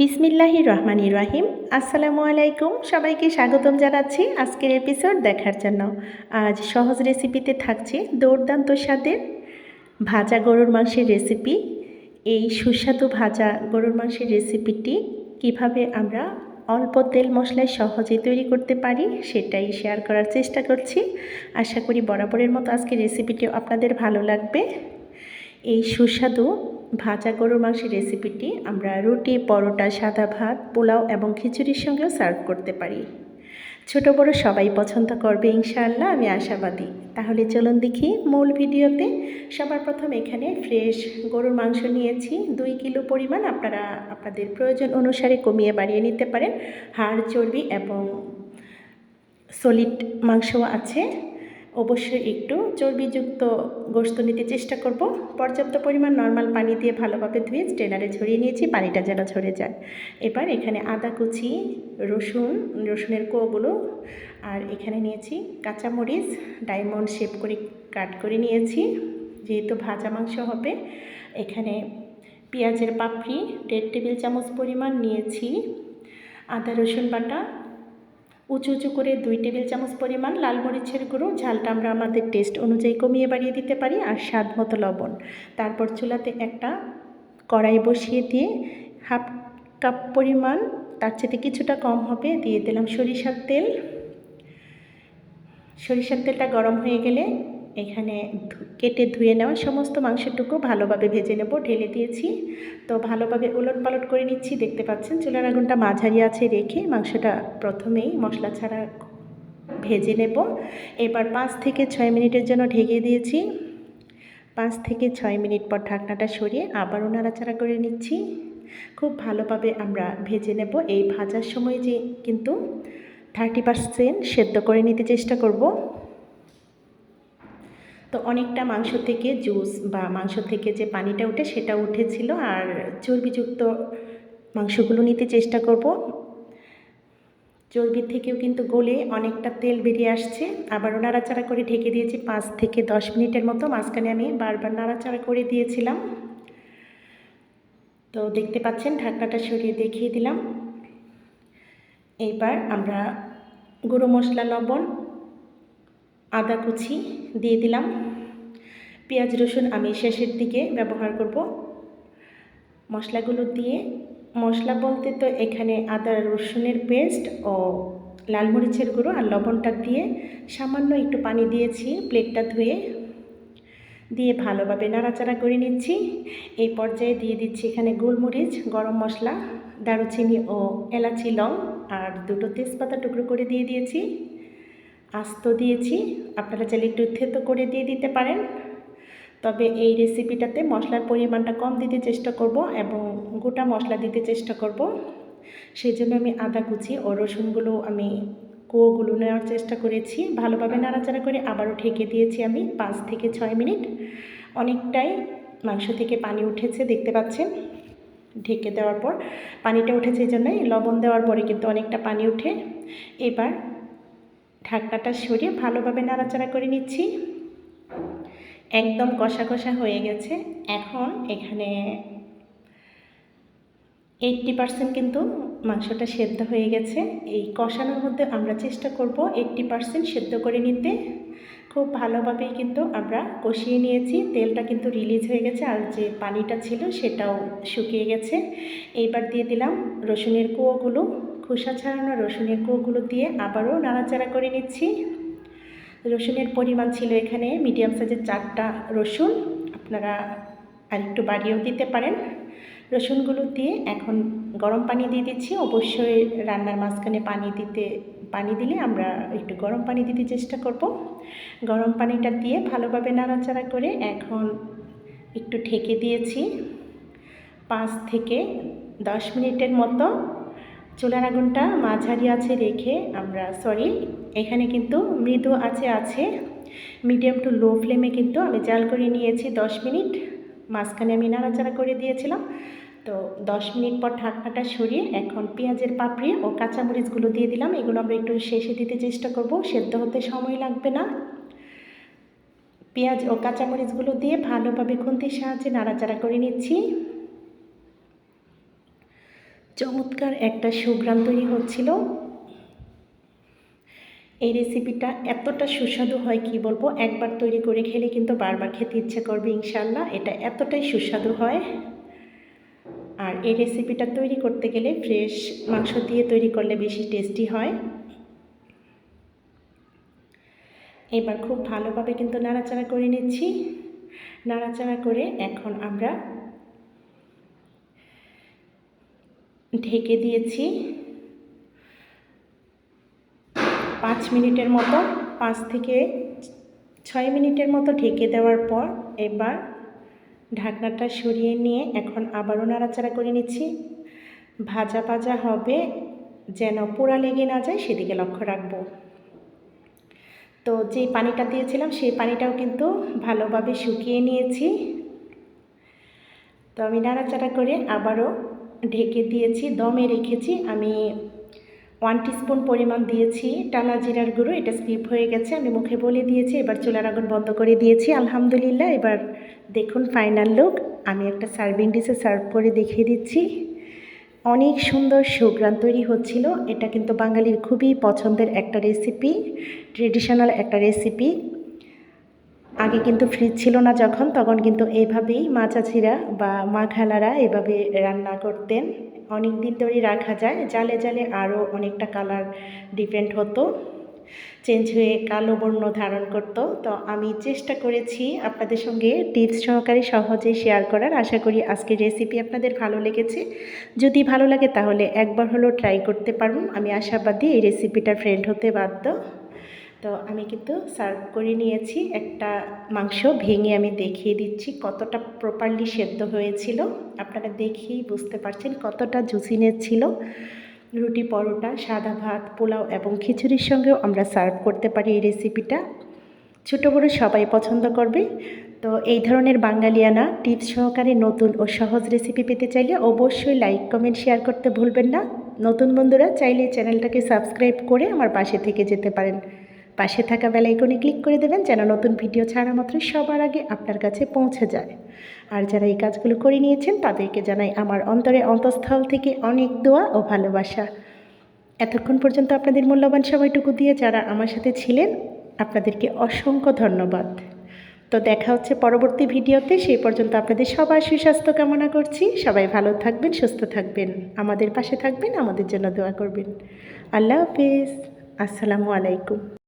বিসমিল্লাহি রহমানির রাহিম। আসসালামু আলাইকুম। সবাইকে স্বাগতম জানাচ্ছি আজকের এপিসোড দেখার জন্য। আজ সহজ রেসিপিতে থাকছে দুর্দান্ত স্বাদের ভাজা গরুর মাংসের রেসিপি। এই সুস্বাদু ভাজা গরুর মাংসের রেসিপিটি কীভাবে আমরা অল্প তেল মশলায় সহজেই তৈরি করতে পারি সেটাই শেয়ার করার চেষ্টা করছি। আশা করি বরাবরের মতো আজকের রেসিপিটিও আপনাদের ভালো লাগবে। এই সুস্বাদু ভাজা গরুর মাংসের রেসিপিটি আমরা রুটি, পরোটা, সাদা ভাত, পোলাও এবং খিচুড়ির সঙ্গেও সার্ভ করতে পারি। ছোট, বড় সবাই পছন্দ করবে ইনশাআল্লাহ, আমি আশাবাদী। তাহলে চলুন দেখি মূল ভিডিওতে। সবার প্রথম এখানে ফ্রেশ গরুর মাংস নিয়েছি। দুই কিলো পরিমাণ আপনারা আপনাদের প্রয়োজন অনুসারে কমিয়ে বাড়িয়ে নিতে পারেন। হাড়, চর্বি এবং সলিড মাংসও আছে। অবশ্যই একটু চর্বিযুক্ত গোস্ত নিতে চেষ্টা করব। পর্যাপ্ত পরিমাণ নর্মাল পানি দিয়ে ভালোভাবে ধুয়ে স্টেনারে ছড়িয়ে নিয়েছি, পানিটা যেন ঝরে যায়। এবার এখানে আদা কুচি, রসুন, রসুনের কোগুলো আর এখানে নিয়েছি কাঁচামরিচ ডায়মন্ড শেপ করে কাট করে নিয়েছি। যেহেতু ভাজা মাংস হবে, এখানে পেঁয়াজের পাপড়ি, দেড় টেবিল চামচ পরিমাণ নিয়েছি। আদা রসুন বাটা উঁচু উঁচু করে দুই টেবিল চামচ পরিমাণ লাল মরিচের গুঁড়ো, ঝালটা আমরা আমাদের টেস্ট অনুযায়ী কমিয়ে বাড়িয়ে দিতে পারি আর স্বাদ মতো লবণ। তারপর চুলাতে একটা কড়াই বসিয়ে দিয়ে হাফ কাপ পরিমাণ, তার চেয়ে কিছুটা কম হবে, দিয়ে দিলাম সরিষার তেল। সরিষার তেলটা গরম হয়ে গেলে এখানে কেটে ধুয়ে নেওয়া সমস্ত মাংসটুকু ভালোভাবে ভেজে নেব, ঢেলে দিয়েছি। তো ভালোভাবে উলট পালট করে নিচ্ছি, দেখতে পাচ্ছেন? চুলার আগুনটা মাঝারি আছে রেখে মাংসটা প্রথমেই মশলা ছাড়া ভেজে নেব। এবার পাঁচ থেকে ছয় মিনিটের জন্য ঢেকে দিয়েছি। পাঁচ থেকে ছয় মিনিট পর ঢাকনাটা সরিয়ে আবারও নাড়াচাড়া করে নিচ্ছি। খুব ভালোভাবে আমরা ভেজে নেব। এই ভাজার সময় যে কিন্তু থার্টি পারসেন্ট সেদ্ধ করে নিতে চেষ্টা করব। তো অনেকটা মাংস থেকে জুস বা মাংস থেকে যে পানিটা উঠে সেটা উঠেছিল আর চর্বিযুক্ত মাংসগুলো নিতে চেষ্টা করব। চর্বির থেকেও কিন্তু গলে অনেকটা তেল বেরিয়ে আসছে। আবারও নাড়াচাড়া করে ঢেকে দিয়েছি পাঁচ থেকে দশ মিনিটের মতো। মাঝখানে আমি বারবার নাড়াচাড়া করে দিয়েছিলাম। তো দেখতে পাচ্ছেন ঢাকনাটা সরিয়ে দেখিয়ে দিলাম। এইবার আমরা গুঁড়ো মশলা, লবণ আদা কুচি দিয়ে দিলাম। পেঁয়াজ, রসুন আমি শেষের দিকে ব্যবহার করব। মশলাগুলো দিয়ে, মশলা বলতে তো এখানে আদা, রসুনের পেস্ট ও লাল মরিচের গুঁড়ো আর লবণটা দিয়ে সামান্য একটু পানি দিয়েছি, প্লেটটা ধুয়ে। দিয়ে ভালোভাবে নাড়াচাড়া করে নিচ্ছি। এই পর্যায়ে দিয়ে দিচ্ছি এখানে গোলমরিচ, গরম মশলা, দারুচিনি ও এলাচি লং আর দুটো তেজপাতা টুকরো করে দিয়ে দিয়েছি। আস্ত দিয়েছি। আপনারা চাইলে একটু থেতো করে দিয়ে দিতে পারেন। তবে এই রেসিপিটাতে মশলার পরিমাণটা কম দিতে চেষ্টা করব এবং গোটা মশলা দিতে চেষ্টা করব। সেই জন্য আমি আদা কুচি ও রসুনগুলো আমি কুয়োগুলো নেওয়ার চেষ্টা করেছি। ভালোভাবে নাড়াচাড়া করে আবারও ঢেকে দিয়েছি আমি পাঁচ থেকে ছয় মিনিট। অনেকটাই মাংস থেকে পানি উঠেছে, দেখতে পাচ্ছেন? ঢেকে দেওয়ার পর পানিটা উঠেছে এই জন্যই লবণ দেওয়ার পরে কিন্তু অনেকটা পানি উঠে। এবার ঢাকনাটা সরিয়ে ভালোভাবে নাড়াচাড়া করে নিচ্ছি। একদম কষা কষা হয়ে গেছে। এখন এখানে এইট্টি পার্সেন্ট কিন্তু মাংসটা সেদ্ধ হয়ে গেছে। এই কষানোর মধ্যে আমরা চেষ্টা করব এইট্টি পার্সেন্ট সেদ্ধ করে নিতে। খুব ভালোভাবেই কিন্তু আমরা কষিয়ে নিয়েছি। তেলটা কিন্তু রিলিজ হয়ে গেছে আর যে পানিটা ছিল সেটাও শুকিয়ে গেছে। এইবার দিয়ে দিলাম রসুনের কুয়োগুলো। খোসা ছাড়ানো রসুনের কুয়োগুলো দিয়ে আবারও নাড়াচাড়া করে নিচ্ছি। রসুনের পরিমাণ ছিল এখানে মিডিয়াম সাইজের চারটা রসুন। আপনারা আরেকটু বাড়িয়েও দিতে পারেন। রসুনগুলো দিয়ে এখন গরম পানি দিয়ে দিচ্ছি। অবশ্যই রান্নার মাঝখানে পানি দিতে, পানি দিলে আমরা একটু গরম পানি দিতে চেষ্টা করব। গরম পানিটা দিয়ে ভালোভাবে নাড়াচাড়া করে এখন একটু ঢেকে দিয়েছি। পাঁচ থেকে দশ মিনিটের মতো চুলার আগুনটা মাঝারি আছে রেখে আমরা সরি এখানে কিন্তু মৃদু আছে আছে। মিডিয়াম টু লো ফ্লেমে কিন্তু আমি জাল করে নিয়েছি দশ মিনিট। মাঝখানে আমি নাড়াচাড়া করে দিয়েছিলাম। তো দশ মিনিট পর ঢাকনাটা সরিয়ে এখন পেঁয়াজের পাপড়ি ও কাঁচামরিচগুলো দিয়ে দিলাম। এগুলো আমরা একটু শেষে দিতে চেষ্টা করব। সেদ্ধ হতে সময় লাগবে না। পেঁয়াজ ও কাঁচামরিচগুলো দিয়ে ভালোভাবে খুন্তির সাহায্যে নাড়াচাড়া করে নিচ্ছি। চমৎকার একটা সুগ্রাম তৈরি হচ্ছিল। এই রেসিপিটা এতটা সুস্বাদু হয় কি বলব? একবার তৈরি করে খেলে কিন্তু বারবার খেতে ইচ্ছে করবে ইনশাল্লাহ এটা এতটাই সুস্বাদু হয়। আর এই রেসিপিটা তৈরি করতে গেলে ফ্রেশ মাংস দিয়ে তৈরি করলে বেশি টেস্টি হয়। এবার খুব ভালোভাবে কিন্তু নাড়াচাড়া করে নিচ্ছি। নাড়াচাড়া করে এখন আমরা ঢেকে দিয়েছি। পাঁচ মিনিটের মতো, পাঁচ থেকে ছয় মিনিটের মতো ঢেকে দেওয়ার পর এবার ঢাকনাটা সরিয়ে নিয়ে এখন আবারও নাড়াচাড়া করে নিচ্ছি। ভাজা ভাজা হবে, যেন পোড়া লেগে না যায় সেদিকে লক্ষ্য রাখব। তো যে পানিটা দিয়েছিলাম সেই পানিটাও কিন্তু ভালোভাবে শুকিয়ে নিয়েছি। তো আমি নাড়াচাড়া করে আবারও ঢেকে দিয়েছি, দমে রেখেছি। আমি ওয়ান টিস্পুন পরিমাণ দিয়েছি টানা জিরার গুঁড়ো, এটা স্কিপ হয়ে গেছে। আমি মুখে বলে দিয়েছি, এবার চুলার আগুন বন্ধ করে দিয়েছি। আলহামদুলিল্লাহ, এবার দেখুন ফাইনাল লুক আমি একটা সার্ভিং ডিশে সার্ভ করে দেখিয়ে দিচ্ছি। অনেক সুন্দর সুগ্রান তৈরি হচ্ছিল। এটা কিন্তু বাঙালির খুবই পছন্দের একটা রেসিপি ট্রেডিশনাল একটা রেসিপি আগে কিন্তু ফ্রিজ ছিল না যখন, তখন কিন্তু এইভাবেই মা চাচিরা বা মা খালারা এভাবে রান্না করতেন। অনেক দিন ধরেই রাখা যায়। জালে জালে আরও অনেকটা কালার ডিপেন্ড হতো। চেঞ্জ হয়ে কালো বর্ণ ধারণ করত। তো আমি চেষ্টা করেছি আপনাদের সঙ্গে টিপস সহকারে সহজেই শেয়ার করার। আশা করি আজকের রেসিপি আপনাদের ভালো লেগেছে। যদি ভালো লাগে তাহলে একবার হলেও ট্রাই করতে পারুন। আমি আশাবাদী এই রেসিপিটার ফ্রেন্ড হতে বাধ্য। তো আমি কিন্তু সার্ভ করে নিয়েছি। একটা মাংস ভেঙে আমি দেখিয়ে দিচ্ছি কতটা প্রপারলি সেদ্ধ হয়েছিল। আপনারা দেখেই বুঝতে পারছেন কতটা জুসিনের ছিল। রুটি পরোটা, সাদা ভাত, পোলাও এবং খিচুড়ির সঙ্গেও আমরা সার্ভ করতে পারি এই রেসিপিটা ছোটো বড়ো সবাই পছন্দ করবে। তো এই ধরনের বাঙালিয়ানা টিপস সহকারে নতুন ও সহজ রেসিপি পেতে চাইলে অবশ্যই লাইক কমেন্ট শেয়ার করতে ভুলবেন না। নতুন বন্ধুরা চাইলে চ্যানেলটাকে সাবস্ক্রাইব করে আমার পাশে থেকে যেতে পারেন। পাশে থাকা বেলাইকনে ক্লিক করে দেবেন যেন নতুন ভিডিও ছাড়া মাত্র সবার আগে আপনার কাছে পৌঁছে যায়। আর যারা এই কাজগুলো করে নিয়েছেন, তাদেরকে জানাই আমার অন্তরে অন্তঃস্থল থেকে অনেক দোয়া ও ভালোবাসা। এতক্ষণ পর্যন্ত আপনাদের মূল্যবান সময়টুকু দিয়ে যারা আমার সাথে ছিলেন, আপনাদেরকে অসংখ্য ধন্যবাদ। তো দেখা হচ্ছে পরবর্তী ভিডিওতে, সেই পর্যন্ত আপনাদের সবার সুস্বাস্থ্য কামনা করছি। সবাই ভালো থাকবেন, সুস্থ থাকবেন। আমাদের পাশে থাকবেন, আমাদের জন্য দোয়া করবেন। আল্লাহ হাফিজ। আসসালামু আলাইকুম।